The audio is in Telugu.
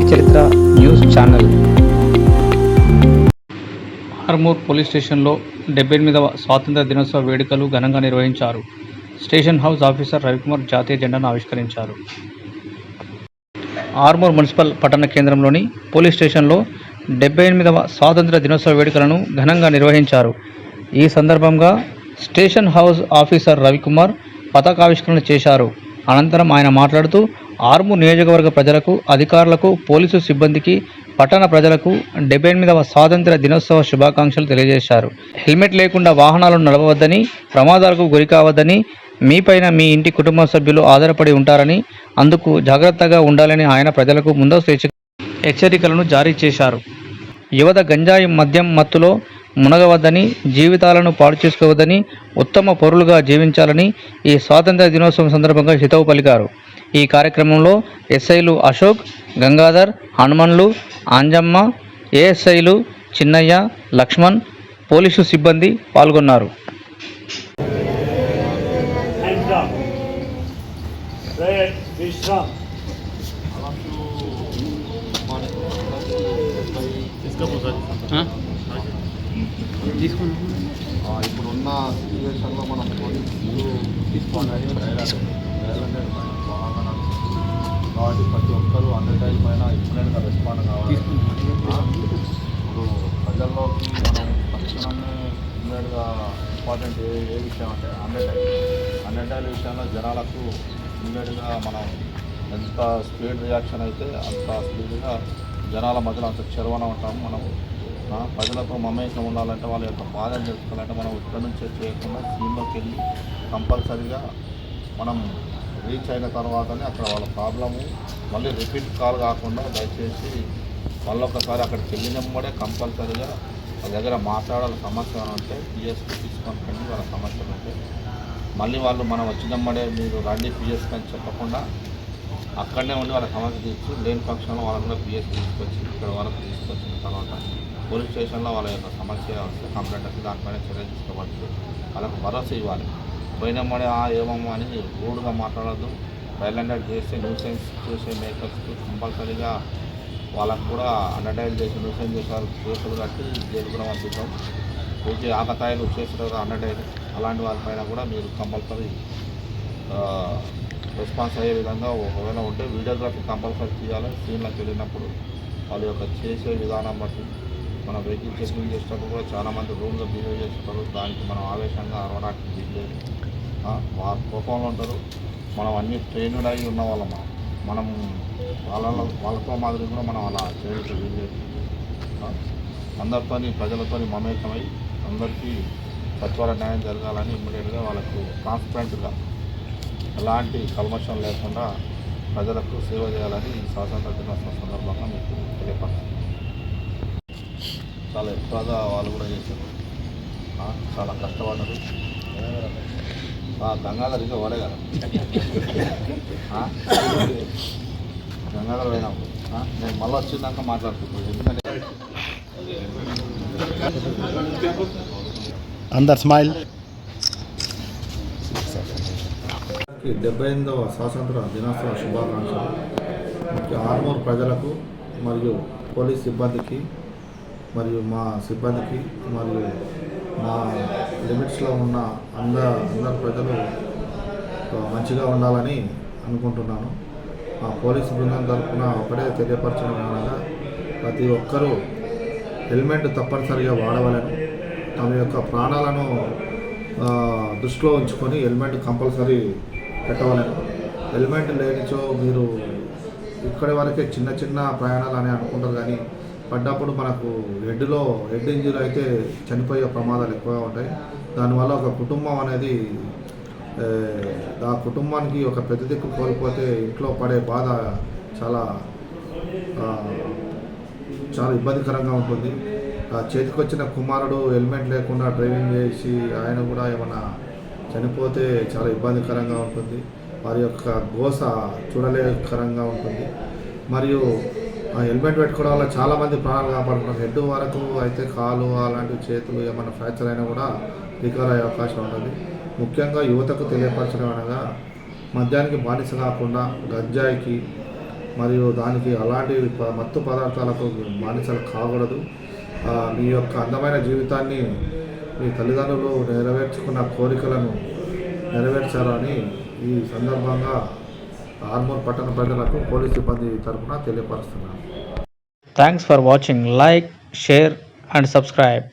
నేటి చరిత్ర న్యూస్ ఛానల్. ఆర్మూర్ పోలీస్ స్టేషన్లో డెబ్బై ఎనిమిదవ స్వాతంత్ర దినోత్సవ వేడుకలు ఘనంగా నిర్వహించారు. స్టేషన్ హౌస్ ఆఫీసర్ రవికుమార్ జాతీయ జెండాను ఆవిష్కరించారు. ఆర్మూర్ మున్సిపల్ పట్టణ కేంద్రంలోని పోలీస్ స్టేషన్లో డెబ్బై ఎనిమిదవ స్వాతంత్ర దినోత్సవ వేడుకలను ఘనంగా నిర్వహించారు. ఈ సందర్భంగా స్టేషన్ హౌస్ ఆఫీసర్ రవికుమార్ పతాకావిష్కరణ చేశారు. అనంతరం ఆయన మాట్లాడుతూ ఆర్ము నియోజకవర్గ ప్రజలకు అధికారులకు పోలీసు సిబ్బందికి పట్టణ ప్రజలకు డెబ్బై ఎనిమిదవ స్వాతంత్ర దినోత్సవ శుభాకాంక్షలు తెలియజేశారు. హెల్మెట్ లేకుండా వాహనాలను నడపవద్దని ప్రమాదాలకు గురి కావద్దని మీపైన మీ ఇంటి కుటుంబ సభ్యులు ఆధారపడి ఉంటారని అందుకు జాగ్రత్తగా ఉండాలని ఆయన ప్రజలకు ముందస్తు హెచ్చరికలను జారీ చేశారు. యువత గంజాయి మద్యం మత్తులో మునగవద్దని జీవితాలను పాడు చేసుకోవద్దని ఉత్తమ పౌరులుగా జీవించాలని ఈ స్వాతంత్ర దినోత్సవం సందర్భంగా హితవు పలికారు. ఈ కార్యక్రమంలో ఎస్ఐలు అశోక్ గంగాధర్ హనుమన్లు అంజమ్మ ఏఎస్ఐలు చిన్నయ్య లక్ష్మణ్ పోలీసు సిబ్బంది పాల్గొన్నారు. Hands ఇప్పుడున్న సిచ్యువేషన్లో మనం తీసుకోండి. కాబట్టి ప్రతి ఒక్కరూ టైం పైన ఇమ్మీడియట్గా రెస్పాండ్ కావాలి. ఇప్పుడు ప్రజల్లోకి మనం తక్షణమే ఇమ్మీడియట్గా ఇంపార్టెంట్ ఏ ఏ విషయం అంటే టైం హండ్రెడ్ టైం విషయంలో జనాలకు ఇమ్మీడియట్గా మనం ఎంత స్పీడ్ రియాక్షన్ అయితే అంత స్పీడ్గా జనాల మధ్యలో అంత చరవణ ఉంటాం మనం ప్రజలతో మమేకం ఉండాలంటే వాళ్ళ యొక్క బాధను తెలుసుకోవాలంటే మనం ఇక్కడి నుంచే చేయకుండా సీన్లోకి వెళ్ళి కంపల్సరీగా మనం రీచ్ అయిన తర్వాతనే అక్కడ వాళ్ళ ప్రాబ్లము. మళ్ళీ రిపీట్ కాల్ కాకుండా దయచేసి మళ్ళీ ఒకసారి అక్కడికి వెళ్ళినప్పుడే కంపల్సరీగా వాళ్ళ దగ్గర మాట్లాడాలి. సమస్య అని ఉంటే పిఎస్కి తీసుకొని రండి. వాళ్ళ సమస్యలు ఉంటే మళ్ళీ వాళ్ళు మనం వచ్చినమ్మడే మీరు రండి పిఎస్కి అని చెప్పకుండా అక్కడనే ఉండి వాళ్ళ సమస్య తీర్చి లేని పక్షంలో వాళ్ళని కూడా పిఎస్ తీసుకొచ్చి ఇక్కడ వరకు తీసుకొచ్చిన తర్వాత పోలీస్ స్టేషన్లో వాళ్ళ యొక్క సమస్య వస్తే కంప్లైంట్ వస్తే దానిపైన చర్య తీసుకోవచ్చు. వాళ్ళకు భరోసా ఇవ్వాలి. పోయినమ్మడే ఆ ఏమమ్మా అని రూడ్గా మాట్లాడద్దు. సైలెంట్ చేస్తే న్యూసెన్స్ చేసే మేకర్స్కి కంపల్సరీగా వాళ్ళకు కూడా అండర్టైల్ చేసి న్యూసెన్స్ చేసే వాళ్ళకి కేసులు కట్టి జైలు కూడా పంపిస్తాం పూర్తి ఆకతాయిలు చేస్తారు అండర్టైల్ అలాంటి వాళ్ళపైన కూడా మీరు కంపల్సరీ రెస్పాన్స్ అయ్యే విధంగా ఒకవేళ ఉంటే వీడియోగ్రఫీ కంపల్సరీ చేయాలి సీన్లకు వెళ్ళినప్పుడు వాళ్ళ యొక్క చేసే విధానం బట్టి మన వెహికల్ చెకింగ్ చేసేటప్పుడు కూడా చాలామంది రూమ్లో బిహేవ్ చేస్తారు దానికి మనం ఆవేశంగా అరవడానికి వీల్లేదు. వారు కోపంలో ఉంటారు. మనం అన్ని ట్రైన్డ్ అయి ఉన్న వాళ్ళం మనం వాళ్ళ వాళ్ళతో మాదిరి కూడా మనం అలా చేయటం అందరితో ప్రజలతో అందరితోని ప్రజలతోని మమేకమై అందరికీ సత్వర న్యాయం జరగాలని ఇమ్మీడియట్గా వాళ్ళకు ట్రాన్స్పరెంట్గా ఎలాంటి కల్మషం లేకుండా ప్రజలకు సేవ చేయాలని ఈ స్వాతంత్ర దినోత్సవం సందర్భంగా మీకు తెలియపడతాను చాలా ఎక్కువగా వాళ్ళు కూడా చేశారు. చాలా కష్టపడ్డారు. గంగాధరికి ఓడే కదా. గంగాధర్ పోయినప్పుడు నేను మళ్ళీ వచ్చిందాక మాట్లాడుతున్నాను ఎందుకంటే అందరు స్మైల్. డెబ్బై ఎనిమిదవ స్వాతంత్ర దినోత్సవ శుభాకాంక్షలు. ఆర్మూర్ ప్రజలకు మరియు పోలీస్ సిబ్బందికి మరియు మా సిబ్బందికి మరియు మా లిమిట్స్లో ఉన్న అంద అందరు ప్రజలు మంచిగా ఉండాలని అనుకుంటున్నాను. మా పోలీస్ బృందం తరఫున ఒకటే తెలియపరచడం అనగా ప్రతి ఒక్కరూ హెల్మెట్ తప్పనిసరిగా వాడవలను. తమ యొక్క ప్రాణాలను దృష్టిలో ఉంచుకొని హెల్మెట్ కంపల్సరీ పెట్టవలను. హెల్మెట్ లేనిచో మీరు ఇక్కడి వరకే చిన్న చిన్న ప్రయాణాలు అని అనుకుంటారు కానీ పడ్డప్పుడు మనకు హెడ్లో హెడ్ ఇంజురీ అయితే చనిపోయే ప్రమాదాలు ఎక్కువగా ఉంటాయి. దానివల్ల ఒక కుటుంబం అనేది ఆ కుటుంబానికి ఒక పెద్ద దిక్కు కోల్పోతే ఇంట్లో పడే బాధ చాలా చాలా ఇబ్బందికరంగా ఉంటుంది. ఆ చేతికొచ్చిన కుమారుడు హెల్మెట్ లేకుండా డ్రైవింగ్ చేసి ఆయన కూడా ఏమైనా చనిపోతే చాలా ఇబ్బందికరంగా ఉంటుంది. వారి యొక్క గోస చూడలేకరంగా ఉంటుంది. మరియు హెల్మెట్ పెట్టుకోవడం వల్ల చాలామంది ప్రాణాలు కాపాడుకుంటారు. హెడ్ వరకు అయితే కాలు అలాంటి చేతులు ఏమైనా ఫ్రాక్చర్ అయినా కూడా రికవర్ అయ్యే అవకాశం ఉంటుంది. ముఖ్యంగా యువతకు తెలియపరచడం అనగా మద్యానికి బానిస కాకుండా గంజాయికి మరియు దానికి అలాంటి మత్తు పదార్థాలకు బానిసలు కాకూడదు. మీ యొక్క అందమైన జీవితాన్ని మీ తల్లిదండ్రులు నెరవేర్చుకున్న కోరికలను నెరవేర్చాలని ఈ సందర్భంగా ఆర్మూర్ పట్టణ ప్రజలకు పోలీస్ సిబ్బంది తరఫున తెలియపరుస్తున్నాను. Thanks for watching like share and subscribe